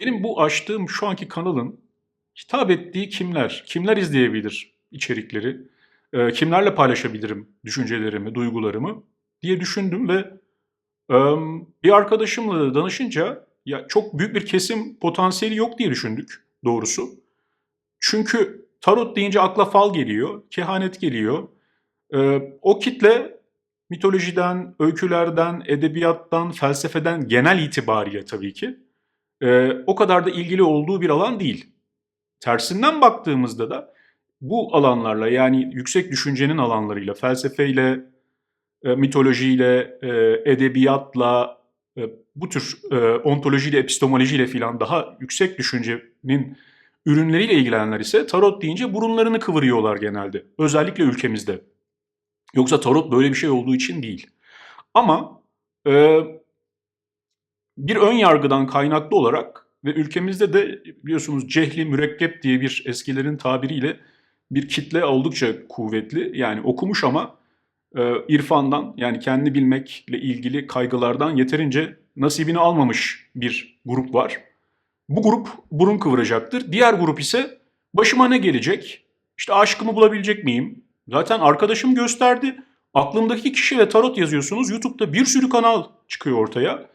Benim bu açtığım şu anki kanalın hitap ettiği kimler? Kimler izleyebilir içerikleri? Eee, kimlerle paylaşabilirim düşüncelerimi, duygularımı diye düşündüm ve emm, bir arkadaşımla da danışınca ya çok büyük bir kesim potansiyeli yok diye düşündük doğrusu. Çünkü tarot deyince akla fal geliyor, kehanet geliyor. Eee, o kitle mitolojiden, öykülerden, edebiyattan, felsefeden genel itibariyle tabii ki eee, o kadar da ilgili olduğu bir alan değil. Tersinden baktığımızda da bu alanlarla yani yüksek düşüncenin alanlarıyla, felsefeyle, e, mitolojiyle, e, edebiyatla, e, bu tür e, ontolojiyle, epistemolojiyle filan daha yüksek düşüncenin ürünleriyle ilgilenenler ise tarot deyince burunlarını kıvırıyorlar genelde. Özellikle ülkemizde. Yoksa tarot böyle bir şey olduğu için değil. Ama e, bir ön yargıdan kaynaklı olarak ve ülkemizde de biliyorsunuz cehli mürekkep diye bir eskilerin tabiriyle bir kitle oldukça kuvvetli. Yani okumuş ama e, irfandan yani kendi bilmekle ilgili kaygılardan yeterince nasibini almamış bir grup var. Bu grup burun kıvıracaktır. Diğer grup ise başıma ne gelecek? İşte aşkımı bulabilecek miyim? Zaten arkadaşım gösterdi. Aklımdaki kişiyle tarot yazıyorsunuz. YouTube'da bir sürü kanal çıkıyor ortaya.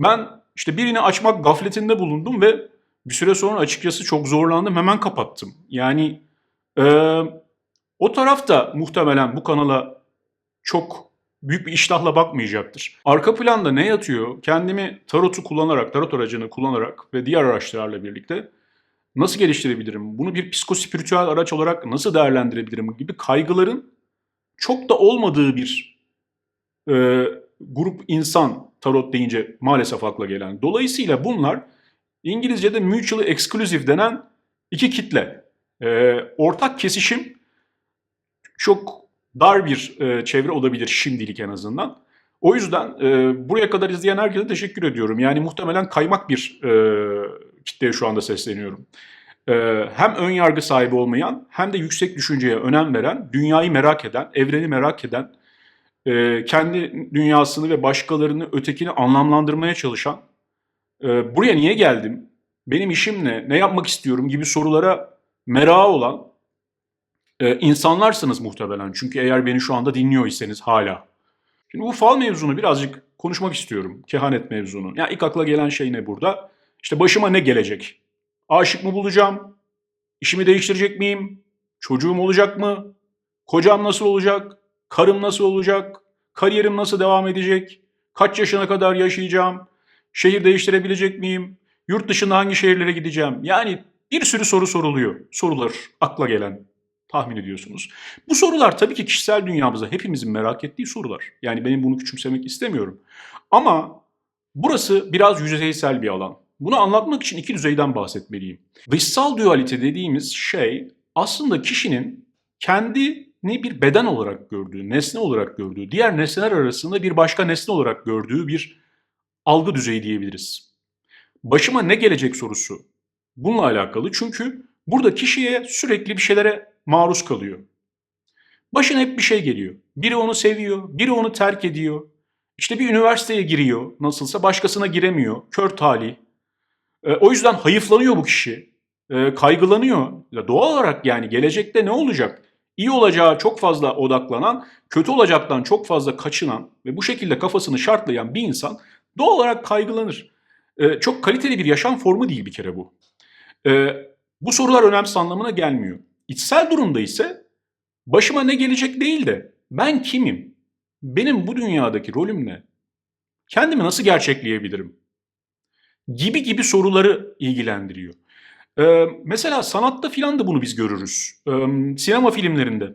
Ben işte birini açmak gafletinde bulundum ve bir süre sonra açıkçası çok zorlandım. Hemen kapattım. Yani e, o taraf da muhtemelen bu kanala çok büyük bir iştahla bakmayacaktır. Arka planda ne yatıyor? Kendimi tarotu kullanarak, tarot aracını kullanarak ve diğer araçlarla birlikte nasıl geliştirebilirim? Bunu bir psikospiritüel araç olarak nasıl değerlendirebilirim gibi kaygıların çok da olmadığı bir e, grup insan tarot deyince maalesef akla gelen. Dolayısıyla bunlar İngilizce'de mutually exclusive denen iki kitle. E, ortak kesişim çok dar bir e, çevre olabilir şimdilik en azından. O yüzden e, buraya kadar izleyen herkese teşekkür ediyorum. Yani muhtemelen kaymak bir e, kitleye şu anda sesleniyorum. E, hem ön yargı sahibi olmayan hem de yüksek düşünceye önem veren, dünyayı merak eden, evreni merak eden, e, kendi dünyasını ve başkalarını, ötekini anlamlandırmaya çalışan, e, buraya niye geldim, benim işim ne, ne yapmak istiyorum gibi sorulara merak olan e, insanlarsınız muhtemelen. Çünkü eğer beni şu anda dinliyor hala. Şimdi bu fal mevzunu birazcık konuşmak istiyorum. Kehanet mevzunu. Ya ilk akla gelen şey ne burada? İşte başıma ne gelecek? Aşık mı bulacağım? İşimi değiştirecek miyim? Çocuğum olacak mı? Kocam nasıl olacak? Karım nasıl olacak? Kariyerim nasıl devam edecek? Kaç yaşına kadar yaşayacağım? Şehir değiştirebilecek miyim? Yurt dışında hangi şehirlere gideceğim? Yani bir sürü soru soruluyor. Sorular akla gelen tahmin ediyorsunuz. Bu sorular tabii ki kişisel dünyamızda hepimizin merak ettiği sorular. Yani benim bunu küçümsemek istemiyorum. Ama burası biraz yüzeysel bir alan. Bunu anlatmak için iki düzeyden bahsetmeliyim. Dışsal dualite dediğimiz şey aslında kişinin kendini bir beden olarak gördüğü, nesne olarak gördüğü, diğer nesneler arasında bir başka nesne olarak gördüğü bir algı düzeyi diyebiliriz. Başıma ne gelecek sorusu bununla alakalı çünkü burada kişiye sürekli bir şeylere maruz kalıyor. Başına hep bir şey geliyor. Biri onu seviyor, biri onu terk ediyor. İşte bir üniversiteye giriyor nasılsa başkasına giremiyor. Kör talih. E, o yüzden hayıflanıyor bu kişi. E, kaygılanıyor. Ya doğal olarak yani gelecekte ne olacak? İyi olacağı çok fazla odaklanan, kötü olacaktan çok fazla kaçınan ve bu şekilde kafasını şartlayan bir insan doğal olarak kaygılanır. E, çok kaliteli bir yaşam formu değil bir kere bu. E, bu sorular önemsiz anlamına gelmiyor. İçsel durumda ise başıma ne gelecek değil de ben kimim? Benim bu dünyadaki rolüm ne? Kendimi nasıl gerçekleyebilirim? Gibi gibi soruları ilgilendiriyor. Ee, mesela sanatta filan da bunu biz görürüz. Ee, sinema filmlerinde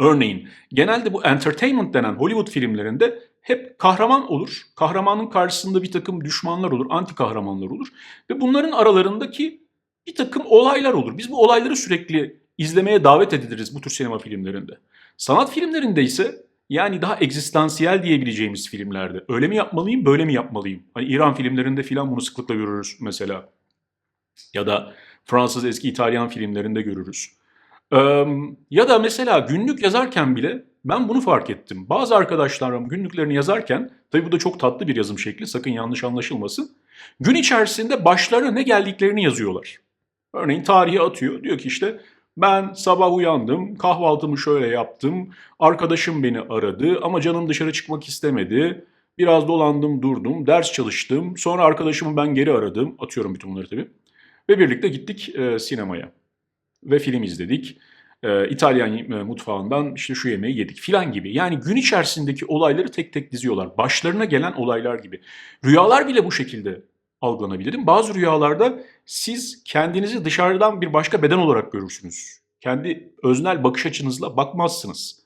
örneğin genelde bu entertainment denen Hollywood filmlerinde hep kahraman olur. Kahramanın karşısında bir takım düşmanlar olur, anti kahramanlar olur. Ve bunların aralarındaki bir takım olaylar olur. Biz bu olayları sürekli izlemeye davet ediliriz bu tür sinema filmlerinde. Sanat filmlerinde ise yani daha egzistansiyel diyebileceğimiz filmlerde öyle mi yapmalıyım böyle mi yapmalıyım? Hani İran filmlerinde filan bunu sıklıkla görürüz mesela. Ya da Fransız eski İtalyan filmlerinde görürüz. Ya da mesela günlük yazarken bile ben bunu fark ettim. Bazı arkadaşlarım günlüklerini yazarken, tabii bu da çok tatlı bir yazım şekli sakın yanlış anlaşılmasın. Gün içerisinde başlarına ne geldiklerini yazıyorlar. Örneğin tarihi atıyor. Diyor ki işte ben sabah uyandım, kahvaltımı şöyle yaptım, arkadaşım beni aradı ama canım dışarı çıkmak istemedi. Biraz dolandım durdum, ders çalıştım, sonra arkadaşımı ben geri aradım, atıyorum bütün bunları tabii. Ve birlikte gittik e, sinemaya ve film izledik. E, İtalyan e, mutfağından işte şu yemeği yedik filan gibi. Yani gün içerisindeki olayları tek tek diziyorlar. Başlarına gelen olaylar gibi. Rüyalar bile bu şekilde algılanabilir. Bazı rüyalarda siz kendinizi dışarıdan bir başka beden olarak görürsünüz. Kendi öznel bakış açınızla bakmazsınız.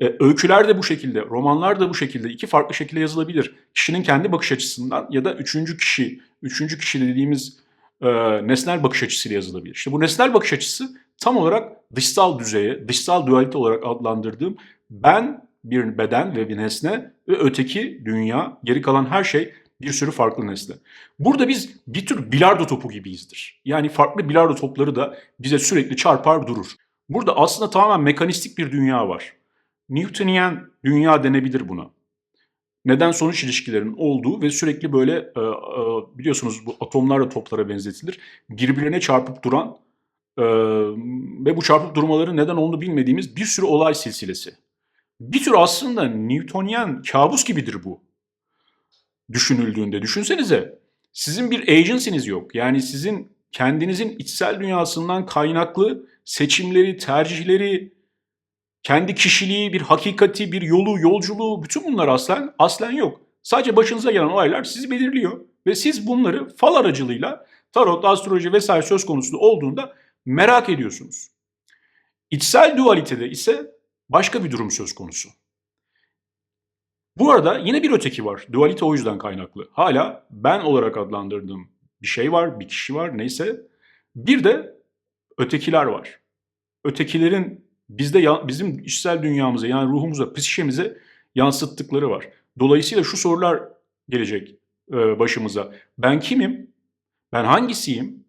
E, öyküler de bu şekilde, romanlar da bu şekilde iki farklı şekilde yazılabilir. Kişinin kendi bakış açısından ya da üçüncü kişi, üçüncü kişi dediğimiz e, nesnel bakış açısıyla yazılabilir. İşte bu nesnel bakış açısı tam olarak dışsal düzeye, dışsal dualite olarak adlandırdığım ben bir beden ve bir nesne ve öteki dünya, geri kalan her şey bir sürü farklı nesne. Burada biz bir tür bilardo topu gibiyizdir. Yani farklı bilardo topları da bize sürekli çarpar durur. Burada aslında tamamen mekanistik bir dünya var. Newtonian dünya denebilir buna. Neden sonuç ilişkilerinin olduğu ve sürekli böyle e, e, biliyorsunuz bu atomlar da toplara benzetilir. Birbirine çarpıp duran e, ve bu çarpıp durmaların neden olduğunu bilmediğimiz bir sürü olay silsilesi. Bir tür aslında Newtonian kabus gibidir bu düşünüldüğünde. Düşünsenize sizin bir agency'niz yok. Yani sizin kendinizin içsel dünyasından kaynaklı seçimleri, tercihleri, kendi kişiliği, bir hakikati, bir yolu, yolculuğu bütün bunlar aslen aslen yok. Sadece başınıza gelen olaylar sizi belirliyor ve siz bunları fal aracılığıyla tarot, astroloji vesaire söz konusu olduğunda merak ediyorsunuz. İçsel dualitede ise başka bir durum söz konusu. Bu arada yine bir öteki var. Dualite o yüzden kaynaklı. Hala ben olarak adlandırdığım bir şey var, bir kişi var neyse. Bir de ötekiler var. Ötekilerin bizde bizim içsel dünyamıza yani ruhumuza, psikemize yansıttıkları var. Dolayısıyla şu sorular gelecek e, başımıza. Ben kimim? Ben hangisiyim?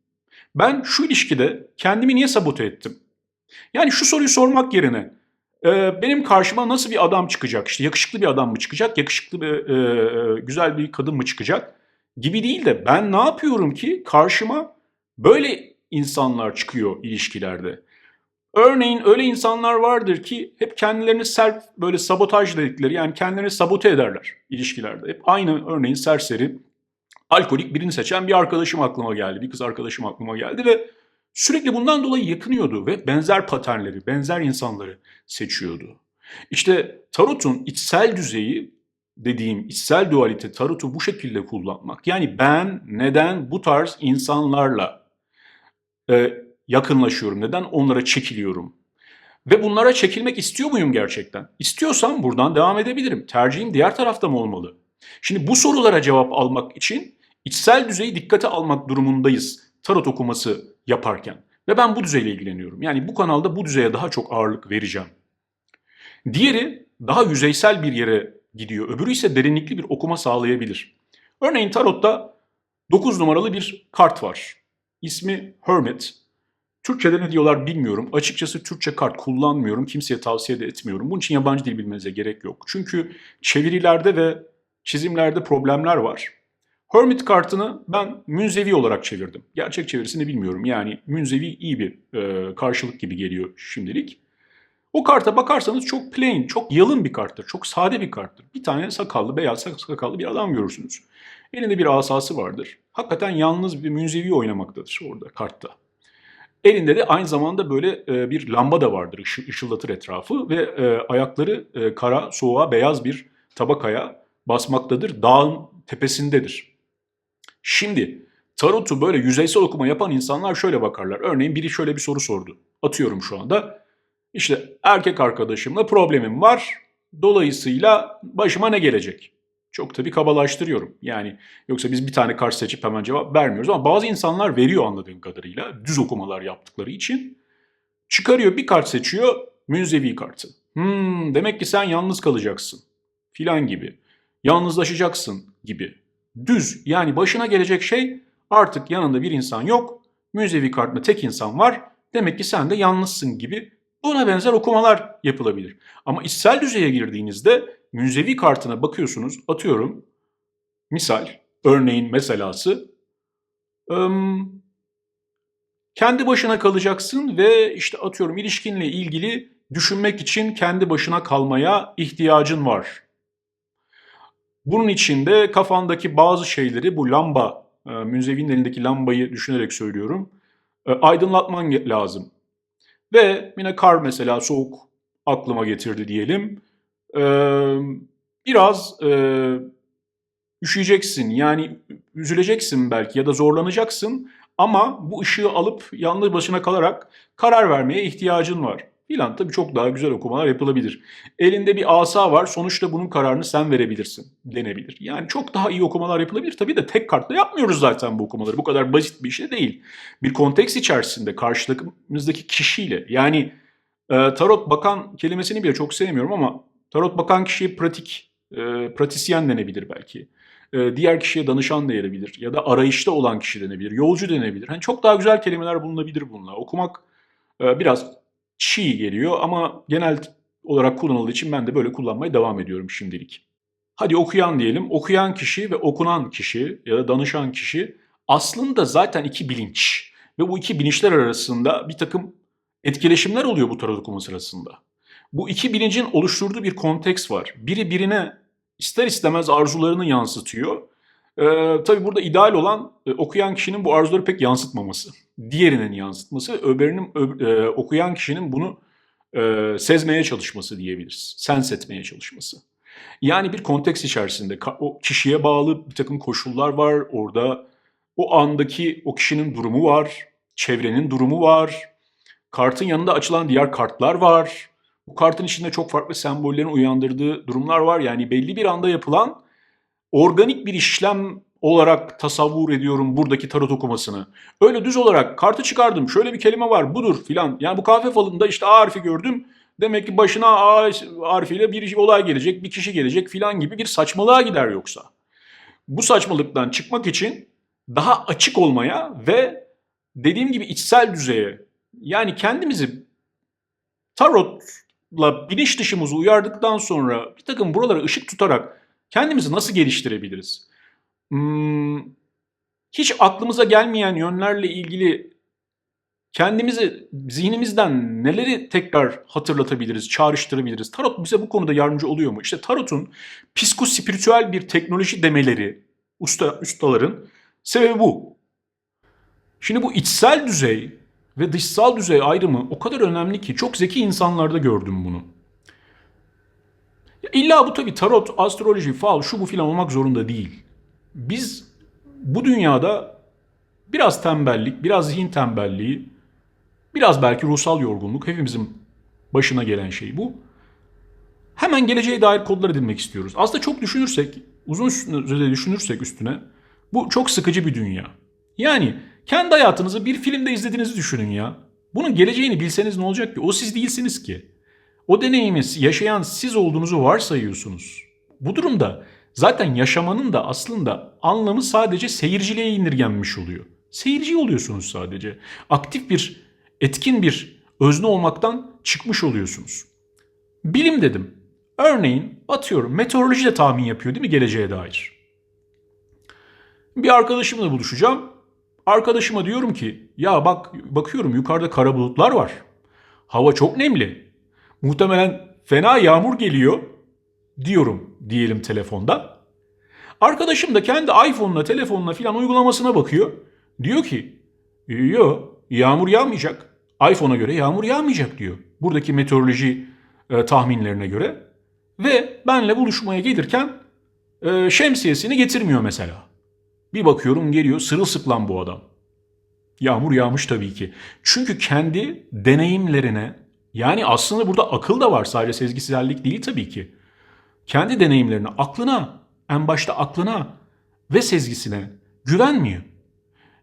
Ben şu ilişkide kendimi niye sabote ettim? Yani şu soruyu sormak yerine ee, benim karşıma nasıl bir adam çıkacak? İşte yakışıklı bir adam mı çıkacak? Yakışıklı bir, e, e, güzel bir kadın mı çıkacak? Gibi değil de ben ne yapıyorum ki karşıma böyle insanlar çıkıyor ilişkilerde. Örneğin öyle insanlar vardır ki hep kendilerini self böyle sabotaj dedikleri yani kendilerini sabote ederler ilişkilerde. Hep aynı örneğin serseri, alkolik birini seçen bir arkadaşım aklıma geldi. Bir kız arkadaşım aklıma geldi ve Sürekli bundan dolayı yakınıyordu ve benzer paternleri, benzer insanları seçiyordu. İşte tarotun içsel düzeyi dediğim içsel dualite tarotu bu şekilde kullanmak. Yani ben neden bu tarz insanlarla e, yakınlaşıyorum, neden onlara çekiliyorum? Ve bunlara çekilmek istiyor muyum gerçekten? İstiyorsam buradan devam edebilirim. Tercihim diğer tarafta mı olmalı? Şimdi bu sorulara cevap almak için içsel düzeyi dikkate almak durumundayız tarot okuması yaparken. Ve ben bu düzeyle ilgileniyorum. Yani bu kanalda bu düzeye daha çok ağırlık vereceğim. Diğeri daha yüzeysel bir yere gidiyor. Öbürü ise derinlikli bir okuma sağlayabilir. Örneğin tarotta 9 numaralı bir kart var. İsmi Hermit. Türkçe'de ne diyorlar bilmiyorum. Açıkçası Türkçe kart kullanmıyorum. Kimseye tavsiye de etmiyorum. Bunun için yabancı dil bilmenize gerek yok. Çünkü çevirilerde ve çizimlerde problemler var. Hermit kartını ben münzevi olarak çevirdim. Gerçek çevirisini bilmiyorum. Yani münzevi iyi bir e, karşılık gibi geliyor şimdilik. O karta bakarsanız çok plain, çok yalın bir karttır. Çok sade bir karttır. Bir tane sakallı, beyaz sakallı bir adam görürsünüz. Elinde bir asası vardır. Hakikaten yalnız bir münzevi oynamaktadır orada kartta. Elinde de aynı zamanda böyle e, bir lamba da vardır. Işı, ışıldatır etrafı ve e, ayakları e, kara, soğuğa, beyaz bir tabakaya basmaktadır. Dağın tepesindedir. Şimdi tarotu böyle yüzeysel okuma yapan insanlar şöyle bakarlar. Örneğin biri şöyle bir soru sordu. Atıyorum şu anda. İşte erkek arkadaşımla problemim var. Dolayısıyla başıma ne gelecek? Çok tabii kabalaştırıyorum. Yani yoksa biz bir tane kart seçip hemen cevap vermiyoruz ama bazı insanlar veriyor anladığım kadarıyla düz okumalar yaptıkları için. Çıkarıyor bir kart seçiyor münzevi kartı. Hmm, demek ki sen yalnız kalacaksın filan gibi. Yalnızlaşacaksın gibi düz yani başına gelecek şey artık yanında bir insan yok. Müzevi kartında tek insan var. Demek ki sen de yalnızsın gibi buna benzer okumalar yapılabilir. Ama içsel düzeye girdiğinizde münzevi kartına bakıyorsunuz atıyorum misal örneğin meselası. Kendi başına kalacaksın ve işte atıyorum ilişkinle ilgili düşünmek için kendi başına kalmaya ihtiyacın var. Bunun için de kafandaki bazı şeyleri bu lamba, e, Münzevi'nin elindeki lambayı düşünerek söylüyorum, e, aydınlatman lazım. Ve yine kar mesela soğuk aklıma getirdi diyelim. E, biraz e, üşüyeceksin yani üzüleceksin belki ya da zorlanacaksın ama bu ışığı alıp yalnız başına kalarak karar vermeye ihtiyacın var. Filan tabii çok daha güzel okumalar yapılabilir. Elinde bir asa var sonuçta bunun kararını sen verebilirsin denebilir. Yani çok daha iyi okumalar yapılabilir. Tabii de tek kartla yapmıyoruz zaten bu okumaları. Bu kadar basit bir şey değil. Bir konteks içerisinde karşılığımızdaki kişiyle yani e, tarot bakan kelimesini bile çok sevmiyorum ama tarot bakan kişiye pratik, e, pratisyen denebilir belki. E, diğer kişiye danışan denebilir ya da arayışta olan kişi denebilir, yolcu denebilir. Hani çok daha güzel kelimeler bulunabilir bununla. Okumak e, biraz çiğ geliyor ama genel olarak kullanıldığı için ben de böyle kullanmaya devam ediyorum şimdilik. Hadi okuyan diyelim. Okuyan kişi ve okunan kişi ya da danışan kişi aslında zaten iki bilinç. Ve bu iki bilinçler arasında bir takım etkileşimler oluyor bu tarot okuma sırasında. Bu iki bilincin oluşturduğu bir konteks var. Biri birine ister istemez arzularını yansıtıyor. Ee, tabii burada ideal olan e, okuyan kişinin bu arzuları pek yansıtmaması. Diğerinin yansıtması, öbürünün ö- e, okuyan kişinin bunu e, sezmeye çalışması diyebiliriz. Sens etmeye çalışması. Yani bir konteks içerisinde o kişiye bağlı bir takım koşullar var. Orada o andaki o kişinin durumu var, çevrenin durumu var. Kartın yanında açılan diğer kartlar var. Bu kartın içinde çok farklı sembollerin uyandırdığı durumlar var. Yani belli bir anda yapılan organik bir işlem olarak tasavvur ediyorum buradaki tarot okumasını. Öyle düz olarak kartı çıkardım. Şöyle bir kelime var budur filan. Yani bu kahve falında işte A harfi gördüm. Demek ki başına A harfiyle bir olay gelecek, bir kişi gelecek filan gibi bir saçmalığa gider yoksa. Bu saçmalıktan çıkmak için daha açık olmaya ve dediğim gibi içsel düzeye yani kendimizi tarotla bilinç dışımızı uyardıktan sonra bir takım buralara ışık tutarak kendimizi nasıl geliştirebiliriz? Hmm, hiç aklımıza gelmeyen yönlerle ilgili kendimizi zihnimizden neleri tekrar hatırlatabiliriz, çağrıştırabiliriz? Tarot bize bu konuda yardımcı oluyor mu? İşte tarotun psikospiritüel bir teknoloji demeleri usta ustaların sebebi bu. Şimdi bu içsel düzey ve dışsal düzey ayrımı o kadar önemli ki çok zeki insanlarda gördüm bunu. İlla bu tabii tarot, astroloji, fal, şu bu filan olmak zorunda değil. Biz bu dünyada biraz tembellik, biraz zihin tembelliği, biraz belki ruhsal yorgunluk hepimizin başına gelen şey bu. Hemen geleceğe dair kodlar edinmek istiyoruz. Aslında çok düşünürsek, uzun sürede düşünürsek üstüne bu çok sıkıcı bir dünya. Yani kendi hayatınızı bir filmde izlediğinizi düşünün ya. Bunun geleceğini bilseniz ne olacak ki? O siz değilsiniz ki. O deneyimi yaşayan siz olduğunuzu varsayıyorsunuz. Bu durumda zaten yaşamanın da aslında anlamı sadece seyirciliğe indirgenmiş oluyor. Seyirci oluyorsunuz sadece. Aktif bir, etkin bir özne olmaktan çıkmış oluyorsunuz. Bilim dedim. Örneğin atıyorum meteoroloji de tahmin yapıyor değil mi geleceğe dair? Bir arkadaşımla buluşacağım. Arkadaşıma diyorum ki ya bak bakıyorum yukarıda kara bulutlar var. Hava çok nemli. Muhtemelen fena yağmur geliyor diyorum diyelim telefonda. Arkadaşım da kendi iPhone'la telefonla filan uygulamasına bakıyor. Diyor ki yo yağmur yağmayacak. iPhone'a göre yağmur yağmayacak diyor. Buradaki meteoroloji e, tahminlerine göre. Ve benle buluşmaya gelirken e, şemsiyesini getirmiyor mesela. Bir bakıyorum geliyor sırılsıklam bu adam. Yağmur yağmış tabii ki. Çünkü kendi deneyimlerine yani aslında burada akıl da var sadece sezgisellik değil tabii ki. Kendi deneyimlerine, aklına, en başta aklına ve sezgisine güvenmiyor.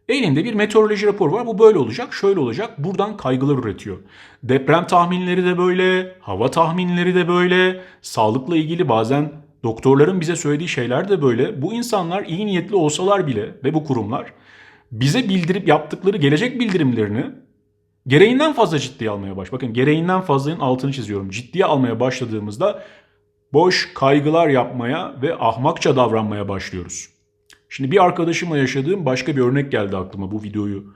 Elinde bir meteoroloji raporu var. Bu böyle olacak, şöyle olacak. Buradan kaygılar üretiyor. Deprem tahminleri de böyle, hava tahminleri de böyle, sağlıkla ilgili bazen doktorların bize söylediği şeyler de böyle. Bu insanlar iyi niyetli olsalar bile ve bu kurumlar bize bildirip yaptıkları gelecek bildirimlerini gereğinden fazla ciddiye almaya baş. Bakın gereğinden fazlanın altını çiziyorum. Ciddiye almaya başladığımızda boş kaygılar yapmaya ve ahmakça davranmaya başlıyoruz. Şimdi bir arkadaşımla yaşadığım başka bir örnek geldi aklıma bu videoyu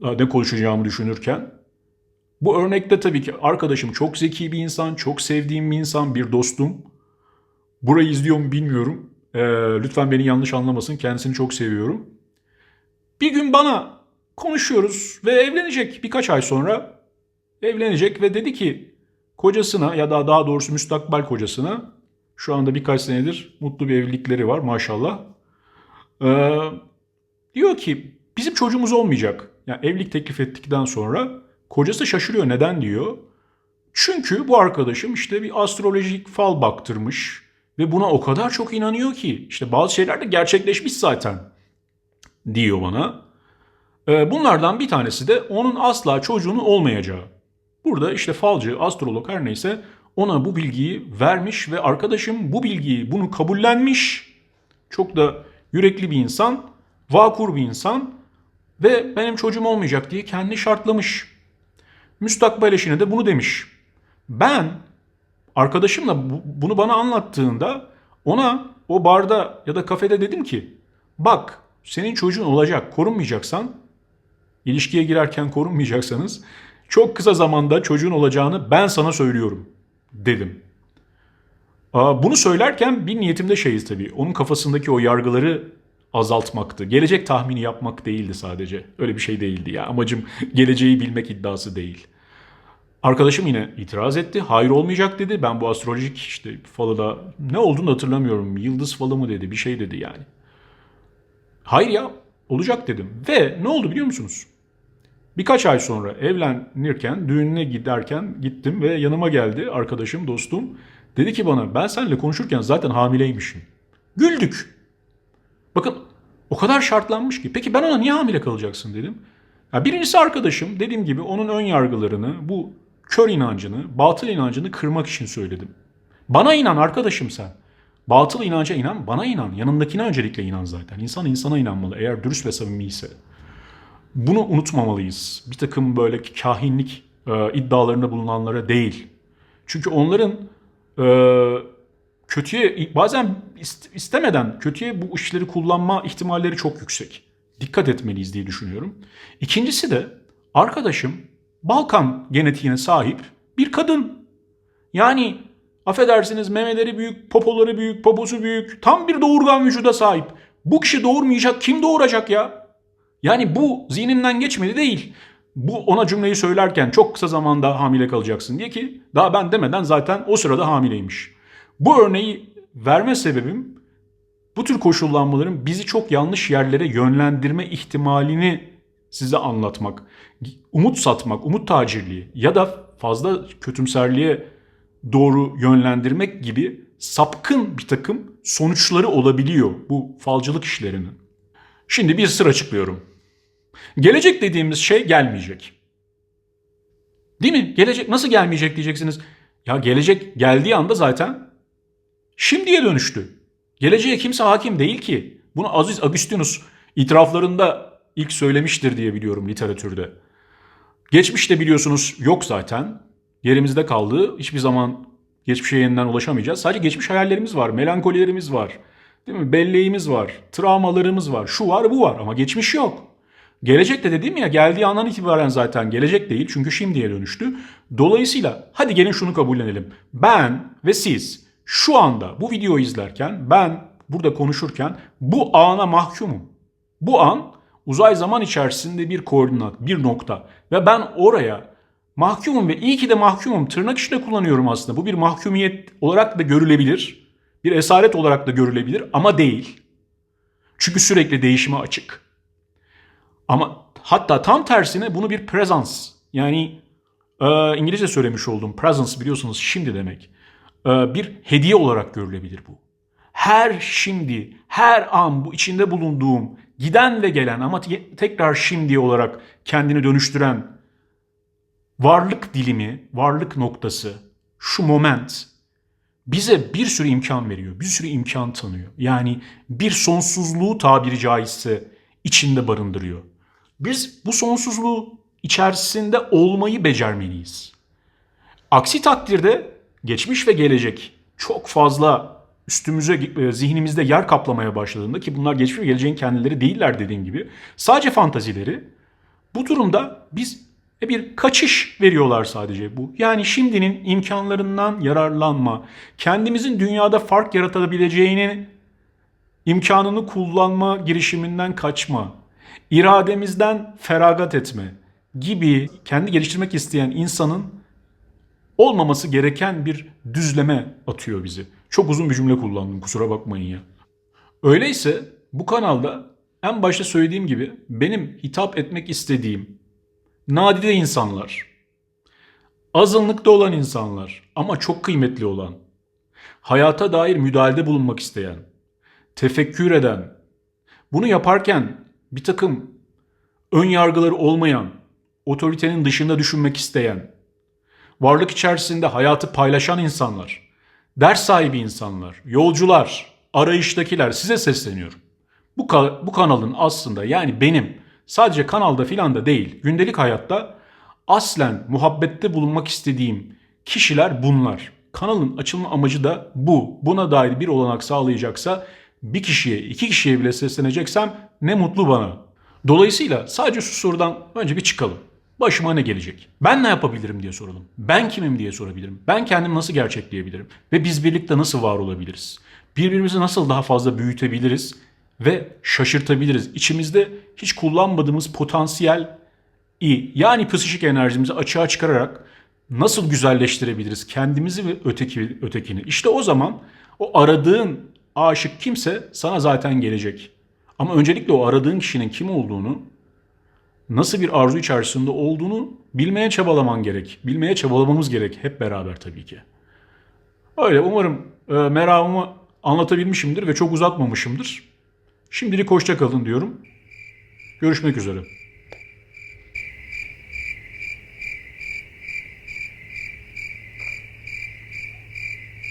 ne konuşacağımı düşünürken. Bu örnekte tabii ki arkadaşım çok zeki bir insan, çok sevdiğim bir insan, bir dostum. Burayı izliyor mu bilmiyorum. Ee, lütfen beni yanlış anlamasın. Kendisini çok seviyorum. Bir gün bana konuşuyoruz ve evlenecek birkaç ay sonra evlenecek ve dedi ki kocasına ya da daha doğrusu müstakbel kocasına şu anda birkaç senedir mutlu bir evlilikleri var maşallah. Ee, diyor ki bizim çocuğumuz olmayacak. Yani evlilik teklif ettikten sonra kocası şaşırıyor neden diyor. Çünkü bu arkadaşım işte bir astrolojik fal baktırmış ve buna o kadar çok inanıyor ki işte bazı şeyler de gerçekleşmiş zaten diyor bana. Ee, bunlardan bir tanesi de onun asla çocuğunun olmayacağı. Burada işte falcı, astrolog her neyse ona bu bilgiyi vermiş ve arkadaşım bu bilgiyi bunu kabullenmiş. Çok da yürekli bir insan, vakur bir insan ve benim çocuğum olmayacak diye kendini şartlamış. Müstakbel eşine de bunu demiş. Ben arkadaşımla bu- bunu bana anlattığında ona o barda ya da kafede dedim ki bak senin çocuğun olacak korunmayacaksan ilişkiye girerken korunmayacaksanız çok kısa zamanda çocuğun olacağını ben sana söylüyorum dedim. Bunu söylerken bir niyetimde şeyiz tabii. Onun kafasındaki o yargıları azaltmaktı. Gelecek tahmini yapmak değildi sadece. Öyle bir şey değildi ya. Amacım geleceği bilmek iddiası değil. Arkadaşım yine itiraz etti. Hayır olmayacak dedi. Ben bu astrolojik işte falı da ne olduğunu hatırlamıyorum. Yıldız falı mı dedi bir şey dedi yani. Hayır ya olacak dedim. Ve ne oldu biliyor musunuz? Birkaç ay sonra evlenirken, düğününe giderken gittim ve yanıma geldi arkadaşım, dostum. Dedi ki bana ben seninle konuşurken zaten hamileymişim. Güldük. Bakın o kadar şartlanmış ki. Peki ben ona niye hamile kalacaksın dedim. Ya birincisi arkadaşım dediğim gibi onun ön yargılarını, bu kör inancını, batıl inancını kırmak için söyledim. Bana inan arkadaşım sen. Batıl inanca inan, bana inan. Yanındakine öncelikle inan zaten. İnsan insana inanmalı eğer dürüst ve samimi ise. Bunu unutmamalıyız. Bir takım böyle kahinlik e, iddialarında bulunanlara değil. Çünkü onların e, kötüye bazen ist- istemeden kötüye bu işleri kullanma ihtimalleri çok yüksek. Dikkat etmeliyiz diye düşünüyorum. İkincisi de arkadaşım Balkan genetiğine sahip bir kadın. Yani affedersiniz memeleri büyük, popoları büyük, poposu büyük, tam bir doğurgan vücuda sahip. Bu kişi doğurmayacak, kim doğuracak ya? Yani bu zihnimden geçmedi değil. Bu ona cümleyi söylerken çok kısa zamanda hamile kalacaksın diye ki daha ben demeden zaten o sırada hamileymiş. Bu örneği verme sebebim bu tür koşullanmaların bizi çok yanlış yerlere yönlendirme ihtimalini size anlatmak. Umut satmak, umut tacirliği ya da fazla kötümserliğe doğru yönlendirmek gibi sapkın bir takım sonuçları olabiliyor bu falcılık işlerinin. Şimdi bir sır açıklıyorum. Gelecek dediğimiz şey gelmeyecek. Değil mi? Gelecek nasıl gelmeyecek diyeceksiniz. Ya gelecek geldiği anda zaten şimdiye dönüştü. Geleceğe kimse hakim değil ki. Bunu Aziz Agustinus itiraflarında ilk söylemiştir diye biliyorum literatürde. Geçmişte biliyorsunuz yok zaten. Yerimizde kaldı. Hiçbir zaman geçmişe yeniden ulaşamayacağız. Sadece geçmiş hayallerimiz var, melankolilerimiz var. Değil mi? Belleğimiz var, travmalarımız var, şu var bu var ama geçmiş yok. Gelecek de dedim ya geldiği andan itibaren zaten gelecek değil çünkü şimdiye dönüştü. Dolayısıyla hadi gelin şunu kabullenelim. Ben ve siz şu anda bu videoyu izlerken ben burada konuşurken bu ana mahkumum. Bu an uzay zaman içerisinde bir koordinat, bir nokta ve ben oraya mahkumum ve iyi ki de mahkumum tırnak içinde kullanıyorum aslında. Bu bir mahkumiyet olarak da görülebilir. Bir esaret olarak da görülebilir ama değil. Çünkü sürekli değişime açık. Ama hatta tam tersine bunu bir presence yani e, İngilizce söylemiş olduğum presence biliyorsunuz şimdi demek. E, bir hediye olarak görülebilir bu. Her şimdi, her an bu içinde bulunduğum giden ve gelen ama te- tekrar şimdi olarak kendini dönüştüren varlık dilimi, varlık noktası, şu moment bize bir sürü imkan veriyor. Bir sürü imkan tanıyor. Yani bir sonsuzluğu tabiri caizse içinde barındırıyor. Biz bu sonsuzluğu içerisinde olmayı becermeliyiz. Aksi takdirde geçmiş ve gelecek çok fazla üstümüze, e, zihnimizde yer kaplamaya başladığında ki bunlar geçmiş ve geleceğin kendileri değiller dediğim gibi sadece fantazileri bu durumda biz e, bir kaçış veriyorlar sadece bu. Yani şimdinin imkanlarından yararlanma, kendimizin dünyada fark yaratabileceğini imkanını kullanma girişiminden kaçma, irademizden feragat etme gibi kendi geliştirmek isteyen insanın olmaması gereken bir düzleme atıyor bizi. Çok uzun bir cümle kullandım kusura bakmayın ya. Öyleyse bu kanalda en başta söylediğim gibi benim hitap etmek istediğim nadide insanlar, azınlıkta olan insanlar ama çok kıymetli olan, hayata dair müdahalede bulunmak isteyen, tefekkür eden, bunu yaparken bir takım ön yargıları olmayan, otoritenin dışında düşünmek isteyen, varlık içerisinde hayatı paylaşan insanlar, ders sahibi insanlar, yolcular, arayıştakiler size sesleniyorum. Bu, bu kanalın aslında yani benim sadece kanalda filan da değil, gündelik hayatta aslen muhabbette bulunmak istediğim kişiler bunlar. Kanalın açılma amacı da bu. Buna dair bir olanak sağlayacaksa bir kişiye, iki kişiye bile sesleneceksem ne mutlu bana. Dolayısıyla sadece şu sorudan önce bir çıkalım. Başıma ne gelecek? Ben ne yapabilirim diye soralım. Ben kimim diye sorabilirim. Ben kendimi nasıl gerçekleyebilirim? Ve biz birlikte nasıl var olabiliriz? Birbirimizi nasıl daha fazla büyütebiliriz ve şaşırtabiliriz? İçimizde hiç kullanmadığımız potansiyel iyi yani psikik enerjimizi açığa çıkararak nasıl güzelleştirebiliriz kendimizi ve öteki ötekini? İşte o zaman o aradığın aşık kimse sana zaten gelecek. Ama öncelikle o aradığın kişinin kim olduğunu nasıl bir arzu içerisinde olduğunu bilmeye çabalaman gerek. Bilmeye çabalamamız gerek hep beraber tabii ki. Öyle umarım e, meramımı anlatabilmişimdir ve çok uzatmamışımdır. Şimdilik hoşça kalın diyorum. Görüşmek üzere.